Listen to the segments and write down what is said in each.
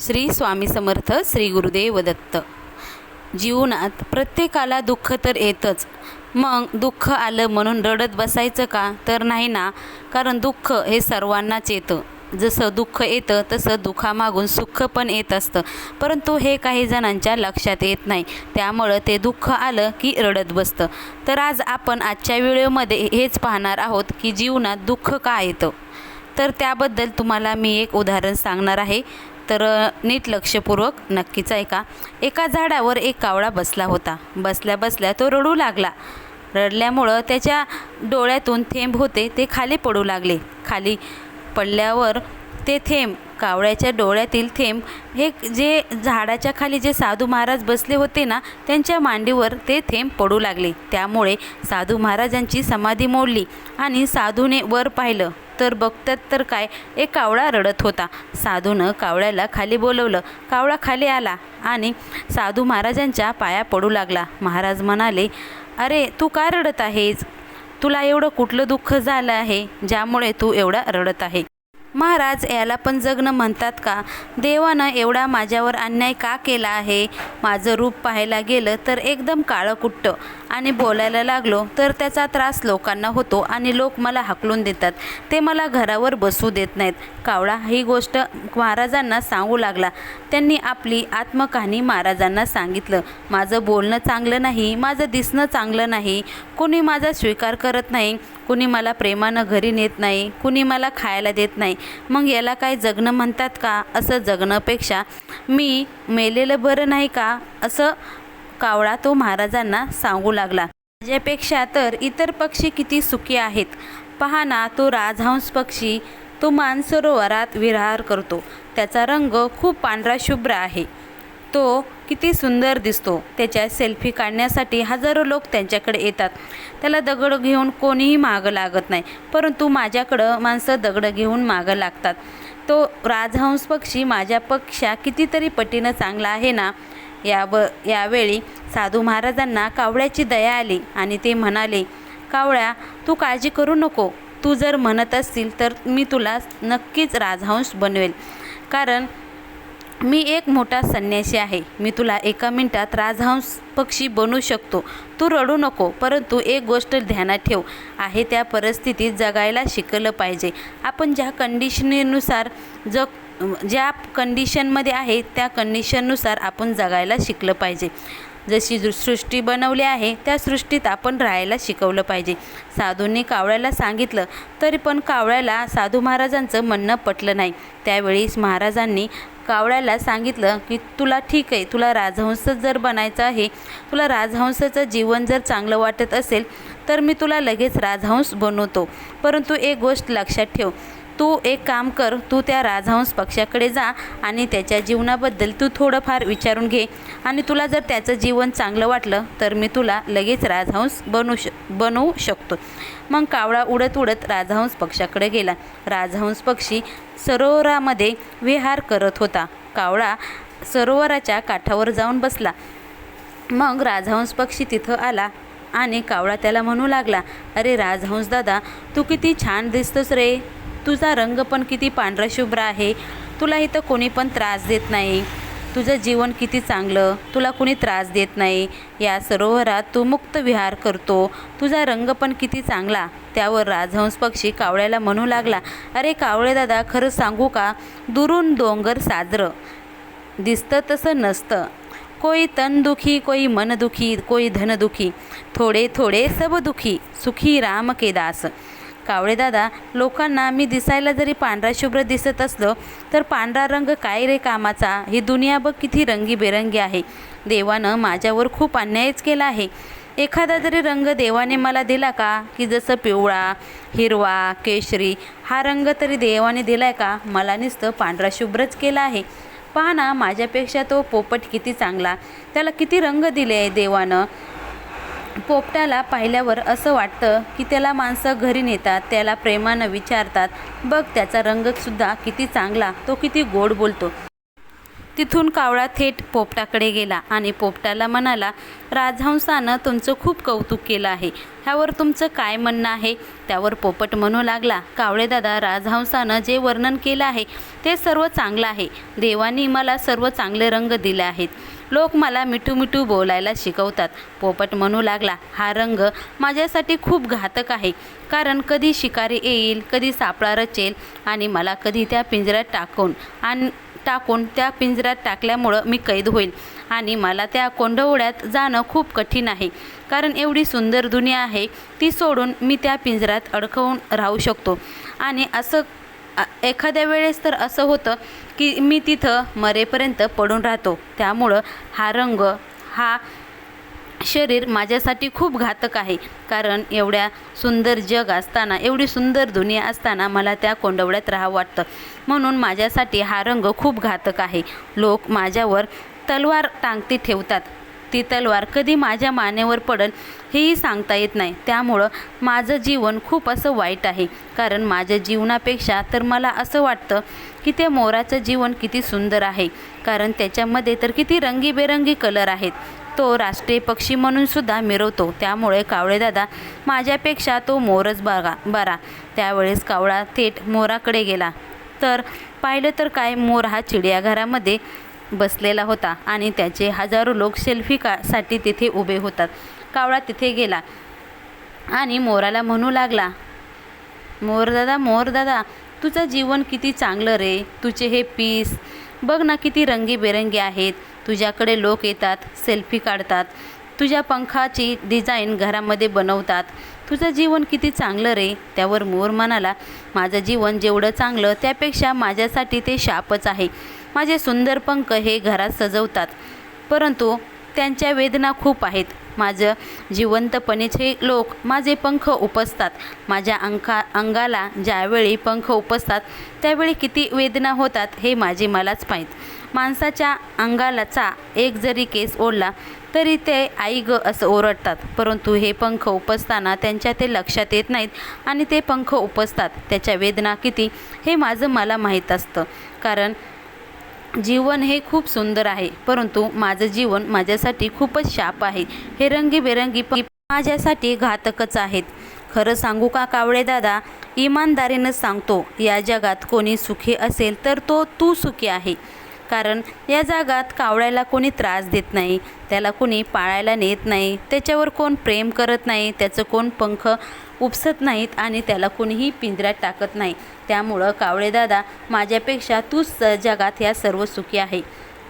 श्री स्वामी समर्थ श्री गुरुदेव दत्त. जीवनात प्रत्येकाला दुःख तर येतंच. मग दुःख आलं म्हणून रडत बसायचं का? तर नाही ना. कारण दुःख हे सर्वांनाच येतं. जसं दुःख येतं तसं दुःखामागून सुख पण येत असतं. परंतु हे काही जणांच्या लक्षात येत नाही. त्यामुळं ते दुःख आलं की रडत बसतं. तर आज आपण आजच्या व्हिडिओमध्ये हेच पाहणार आहोत की जीवनात दुःख का येतं? तर त्याबद्दल तुम्हाला मी एक उदाहरण सांगणार आहे. तर नीट लक्षपूर्वक नक्कीच ऐका. एका झाडावर एक कावळा बसला होता. बसल्या बसल्या तो रडू लागला. रडल्यामुळं त्याच्या डोळ्यातून थेंब होते ते खाली पडू लागले. खाली पडल्यावर ते थेंब कावळ्याच्या डोळ्यातील थेंब हे जे झाडाच्या खाली जे साधू महाराज बसले होते ना त्यांच्या मांडीवर ते थेंब पडू लागले. त्यामुळे साधू महाराजांची समाधी मोडली आणि साधूने वर पाहिलं. तर बघतात तर काय? एक कावळा रडत होता. साधूनं कावळ्याला खाली बोलवलं. कावळा खाली आला आणि साधू महाराजांच्या पाया पडू लागला. महाराज म्हणाले अरे तू का रडत आहेस? तुला एवढं कुठलं दुःख झालं आहे ज्यामुळे तू एवढा रडत आहे? महाराज याला पण जगणं म्हणतात का? देवानं एवढा माझ्यावर अन्याय का केला आहे? माझं रूप पाहायला गेलं तर एकदम काळं कुट्ट आणि बोलायला लागलो तर त्याचा त्रास लोकांना होतो आणि लोक मला हाकलून देतात. ते मला घरावर बसू देत नाहीत. कावळा ही गोष्ट महाराजांना सांगू लागला. त्यांनी आपली आत्मकहाणी महाराजांना सांगितलं. माझं बोलणं चांगलं नाही माझं दिसणं चांगलं नाही. कोणी माझा स्वीकार करत नाही कुणी मला प्रेमानं घरी नेत नाही कुणी मला खायला देत नाही. मग याला काय जगणं म्हणतात का? असं जगण्यापेक्षा मी मेलेलं बरं नाही का? असं कावळा तो महाराजांना सांगू लागला. माझ्यापेक्षा तर इतर पक्षी किती सुखी आहेत. पहा ना तो राजहंस पक्षी तो मानसरोवरात विहार करतो. त्याचा रंग खूप पांढरा शुभ्र आहे. तो किती सुंदर दिसतो. त्याच्या सेल्फी काढण्यासाठी हजारो लोक त्यांच्याकडे येतात. त्याला दगड घेऊन कोणीही मागं लागत नाही परंतु माझ्याकडं माणसं दगड घेऊन मागं लागतात. तो राजहंस पक्षी माझ्या पक्षा कितीतरी पटीनं चांगला आहे ना या यावेळी साधू महाराजांना कावळ्याची दया आली आणि ते म्हणाले कावळ्या तू काळजी करू नको. तू जर म्हणत असतील तर मी तुला नक्कीच राजहंस बनवेल. कारण मी एक मोठा संन्यासी आहे. मी तुला एका मिनटात राजहंस पक्षी बनू शकतो. तू रडू नको परंतु एक गोष्ट ध्यानात ठेव. आहे त्या परिस्थितीत जगायला शिकलं पाहिजे. आपण ज्या कंडिशनेनुसार जग ज्या कंडिशनमध्ये आहे त्या कंडिशननुसार आपण जगायला शिकलं पाहिजे. जशी सृष्टी बनवली आहे त्या सृष्टीत आपण राहायला शिकवलं पाहिजे. साधूंनी कावळ्याला सांगितलं तरी पण कावळ्याला साधू महाराजांचं म्हणणं पटलं नाही. त्यावेळीस महाराजांनी कावळ्याला सांगितलं की तुला ठीक आहे तुला राजहंस जर बनायचं आहे तुला राजहंसाचं जीवन जर चांगलं वाटत असेल तर मी तुला लगेच राजहंस बनवतो. परंतु एक गोष्ट लक्षात ठेव तू एक काम कर तू त्या राजहंस पक्षाकडे जा आणि त्याच्या जीवनाबद्दल तू थोडंफार विचारून घे. आणि तुला जर त्याचं जीवन चांगलं वाटलं तर मी तुला लगेच राजहंस बनू श बनवू शकतो. मग कावळा उडत उडत राजहंस पक्षाकडे गेला. राजहंस पक्षी सरोवरामध्ये विहार करत होता. कावळा सरोवराच्या काठावर जाऊन बसला. मग राजहंस पक्षी तिथं आला आणि कावळा त्याला म्हणू लागला अरे राजहंस दादा तू किती छान दिसतोस रे. तुझा रंग पण किती पांढरा शुभ्र आहे. तुला इथं कोणी पण त्रास देत नाही. तुझं जीवन किती चांगलं तुला कुणी त्रास देत नाही. या सरोवरात तू मुक्त विहार करतो. तुझा रंग पण किती चांगला त्यावर राजहंस पक्षी कावळ्याला म्हणू लागला. अरे कावळे दादा खरं सांगू का? दुरून डोंगर साजरं. दिसतं तसं नसतं. कोई तन दुखी कोई मन दुखी कोई धन दुखी. थोडे थोडे सब दुखी. सुखी राम के दास. कावळे दादा लोकांना मी दिसायला जरी पांढरा शुभ्र दिसत असलो तर पांढरा रंग काय रे कामाचा? ही दुनिया बघ किती रंगीबेरंगी आहे. देवानं माझ्यावर खूप अन्यायच केला आहे. एखादा जरी रंग देवाने मला दिला का? की जसं पिवळा हिरवा केशरी हा रंग तरी देवाने दिलाय का? मला नुसतं पांढरा शुभ्रच केला आहे. पहा ना माझ्यापेक्षा तो पोपट किती चांगला. त्याला किती रंग दिले आहे देवानं? पोपटाला पाहिल्यावर असं वाटतं की त्याला माणसं घरी नेतात त्याला प्रेमानं विचारतात. बघ त्याचा रंगसुद्धा किती चांगला तो किती गोड बोलतो. तिथून कावळा थेट पोपटाकडे गेला आणि पोपटाला म्हणाला राजहंसानं तुमचं खूप कौतुक केलं आहे. ह्यावर तुमचं काय म्हणणं आहे? त्यावर पोपट म्हणू लागला कावळेदादा राजहंसानं जे वर्णन केलं आहे ते सर्व चांगलं आहे. देवानी मला सर्व चांगले रंग दिले आहेत. लोक मला मिठू मिठू बोलायला शिकवतात. पोपट म्हणू लागला हा रंग माझ्यासाठी खूप घातक आहे. कारण कधी शिकारी येईल कधी सापळा रचेल आणि मला कधी त्या पिंजऱ्यात टाकून आणि टाकून त्या पिंजऱ्यात टाकल्यामुळं मी कैद होईल आणि मला त्या कोंडवड्यात जाणं खूप कठीण आहे. कारण एवढी सुंदर दुनिया आहे ती सोडून मी त्या पिंजऱ्यात अडकवून राहू शकतो. आणि असं एखाद्या वेळेस तर असं होतं की मी तिथं मरेपर्यंत पडून राहतो. त्यामुळं हा रंग हा शरीर माझ्यासाठी खूप घातक आहे. कारण एवढ्या सुंदर जग असताना एवढी सुंदर दुनिया असताना मला त्या कोंडवड्यात राहावं वाटतं. म्हणून माझ्यासाठी हा रंग खूप घातक आहे. लोक माझ्यावर तलवार टांगती ठेवतात. ती तलवार कधी माझ्या मानेवर पडल हेही सांगता येत नाही. त्यामुळं माझं जीवन खूप असं वाईट आहे. कारण माझ्या जीवनापेक्षा तर मला असं वाटतं की त्या मोराचं जीवन किती सुंदर आहे. कारण त्याच्यामध्ये तर किती रंगीबेरंगी कलर आहेत. तो राष्ट्रीय पक्षी म्हणून सुद्धा मिरवतो. त्यामुळे कावळेदादा माझ्यापेक्षा तो मोरच बघा बरा. त्यावेळेस कावळा थेट मोराकडे गेला. तर पाहिलं तर काय मोर हा चिडियाघरामध्ये बसलेला होता आणि त्याचे हजारो लोक सेल्फी का साठी तिथे उभे होतात. कावळा तिथे गेला आणि मोराला म्हणू लागला मोरदादा मोरदादा मोर दादा तुझं जीवन किती चांगलं रे. तुझे हे पीस बघ ना किती रंगीबेरंगी आहेत. तुझ्याकडे लोक येतात सेल्फी काढतात तुझ्या पंखाची डिझाईन घरामध्ये बनवतात. तुझं जीवन किती चांगलं रे? त्यावर मोर म्हणाला माझं जीवन जेवढं चांगलं त्यापेक्षा माझ्यासाठी ते शापच आहे. माझे सुंदर पंख हे घरात सजवतात परंतु त्यांच्या वेदना खूप आहेत. माझं जिवंतपणीचे लोक माझे पंख उपसतात. माझ्या अंका अंगाला ज्यावेळी पंख उपसतात त्यावेळी किती वेदना होतात हे माझे मलाच माहीत. माणसाच्या अंगालाचा एक जरी केस ओढला तरी ते आई ग असं ओरडतात. परंतु हे पंख उपसताना त्यांच्या ते लक्षात येत नाहीत आणि ते पंख उपसतात. त्याच्या वेदना किती हे माझं मला माहीत असतं. कारण जीवन हे खूप सुंदर आहे परंतु माझं जीवन माझ्यासाठी खूपच शाप आहे. हे रंगीबेरंगी माझ्यासाठी घातकच आहेत. खरं सांगू का कावळे दादा? इमानदारीनं सांगतो या जगात कोणी सुखी असेल तर तो तू सुखी आहे. कारण या जगात कावळ्याला कोणी त्रास देत नाही त्याला कोणी पाळायला नेत नाही त्याच्यावर कोण प्रेम करत नाही त्याचं कोण पंख उपसत नाहीत आणि त्याला कोणीही पिंजऱ्यात टाकत नाही. त्यामुळं कावळेदादा माझ्यापेक्षा तूच जगात या सर्व सुखी आहे.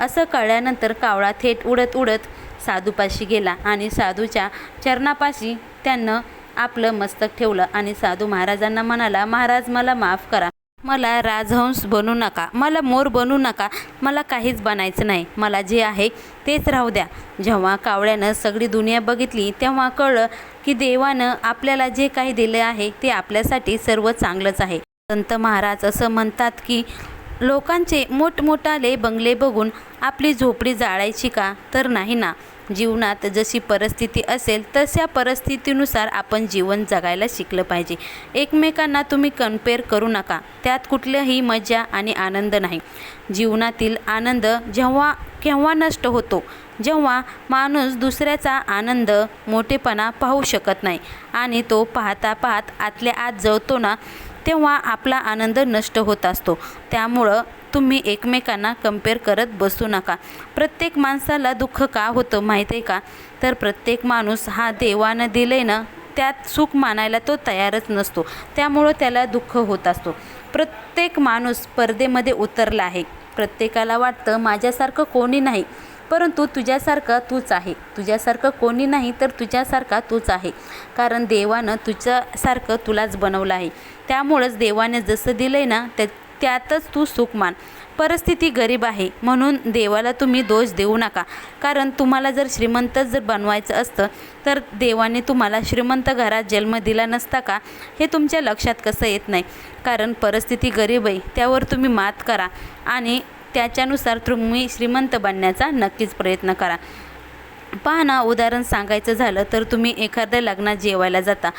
असं कळल्यानंतर कावळा थेट उडत उडत साधूपाशी गेला आणि साधूच्या चरणापाशी त्यानं आपलं मस्तक ठेवलं आणि साधू महाराजांना म्हणाला महाराज मला माफ करा. मला राजहंस बनू नका मला मोर बनू नका मला काहीच बनायचं नाही मला जे आहे तेच राहू द्या. जेव्हा कावळ्यानं सगळी दुनिया बघितली तेव्हा कळलं की देवानं आपल्याला जे काही दिलं आहे ते आपल्यासाठी सर्व चांगलंच आहे. संत महाराज असं म्हणतात की लोकांचे मोठमोठाले बंगले बघून आपली झोपडी जाळायची का? तर नाही ना. जीवनात जशी परिस्थिती असेल तशा परिस्थितीनुसार आपण जीवन जगायला शिकलं पाहिजे. एकमेकांना तुम्ही कंपेअर करू नका. त्यात कुठल्याही मजा आणि आनंद नाही. जीवनातील आनंद जेव्हा केव्हा नष्ट होतो जेव्हा माणूस दुसऱ्याचा आनंद मोठेपणा पाहू शकत नाही आणि तो पाहता पाहत आतल्या आत जळतो ना तेव्हा आपला आनंद नष्ट होत असतो. त्यामुळं तुम्ही एकमेकांना कंपेअर करत बसू नका. प्रत्येक माणसाला दुःख का होतं माहीत आहे का? तर प्रत्येक माणूस हा देवानं दिले ना त्यात सुख मानायला तो तयारच नसतो. त्यामुळं त्याला दुःख होत असतो. प्रत्येक माणूस स्पर्धेमध्ये उतरला आहे. प्रत्येकाला वाटतं माझ्यासारखं कोणी नाही. परंतु तुझ्यासारखं तूच आहे. तुझ्यासारखं कोणी नाही तर तुझ्यासारखा तूच आहे. कारण देवानं तुझ्यासारखं तुलाच बनवलं आहे. त्यामुळंच देवाने जसं दिलं आहे ना त्या त्यातच तू सुख मान. परिस्थिती गरीब आहे म्हणून देवाला तुम्ही दोष देऊ नका. कारण तुम्हाला जर श्रीमंतच जर बनवायचं असतं तर देवाने तुम्हाला श्रीमंत घरात जन्म दिला नसता का? हे तुमच्या लक्षात कसं येत नाही? कारण परिस्थिती गरीब आहे त्यावर तुम्ही मात करा. आणि त्याच्यानुसार तुम्ही श्रीमंत बनण्याचा नक्कीच प्रयत्न करा. पहा ना उदाहरण सांगायचं झालं तर तुम्ही एखाद्या लग्नात जेवायला जाता.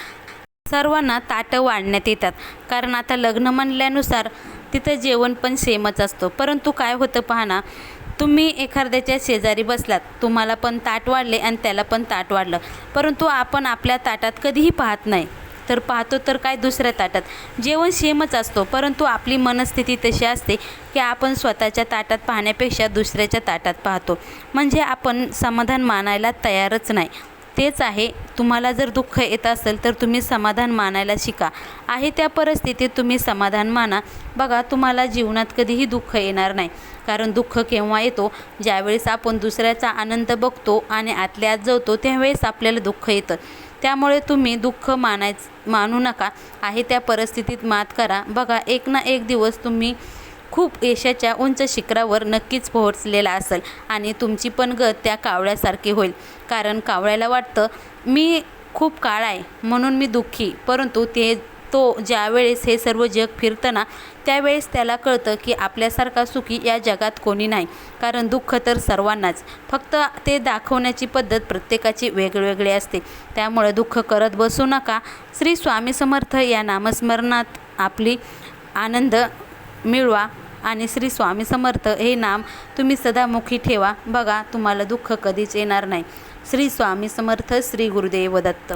सर्वांना ताटं वाढण्यात येतात. कारण आता लग्न म्हणल्यानुसार तिथं जेवण पण सेमच असतो. परंतु काय होतं पहा ना तुम्ही एखाद्याच्या शेजारी बसलात तुम्हाला पण ताट वाढले आणि त्याला पण ताट वाढलं. परंतु आपण आपल्या ताटात कधीही पाहत नाही. तर पाहतो तर काय दुसऱ्या ताटात. जेवण सेमच असतो परंतु आपली मनस्थिती तशी असते की आपण स्वतःच्या ताटात पाहण्यापेक्षा दुसऱ्याच्या ताटात पाहतो. म्हणजे आपण समाधान मानायला तयारच नाही. तेच आहे तुम्हाला जर दुःख येत असेल तर तुम्ही समाधान मानायला शिका. आहे त्या परिस्थितीत तुम्ही समाधान माना. बघा तुम्हाला जीवनात कधीही दुःख येणार नाही. कारण दुःख केव्हा येतो? ज्यावेळेस आपण दुसऱ्याचा आनंद बघतो आणि आतल्या आत जवतो त्यावेळेस आपल्याला दुःख येतं. त्यामुळे तुम्ही दुःख मानायच मानू नका. आहे त्या परिस्थितीत मात करा. बघा एक ना एक दिवस तुम्ही खूप यशाच्या उंच शिखरावर नक्कीच पोहोचलेला असेल आणि तुमची पण गत त्या कावळ्यासारखी होईल. कारण कावळ्याला वाटतं मी खूप काळ आहे म्हणून मी दुःखी. परंतु ते तो ज्यावेळेस हे सर्व जग फिरतं ना त्यावेळेस त्याला कळतं की आपल्यासारखा सुखी या जगात कोणी नाही. कारण दुःख तर सर्वांनाच. फक्त ते दाखवण्याची पद्धत प्रत्येकाची वेगवेगळी असते. त्यामुळे दुःख करत बसू नका. श्री स्वामी समर्थ या नामस्मरणात आपली आनंद मिळवा आणि श्री स्वामी समर्थ हे नाम तुम्ही सदामुखी ठेवा. बघा तुम्हाला दुःख कधीच येणार नाही. श्री स्वामी समर्थ श्री गुरुदेव दत्त.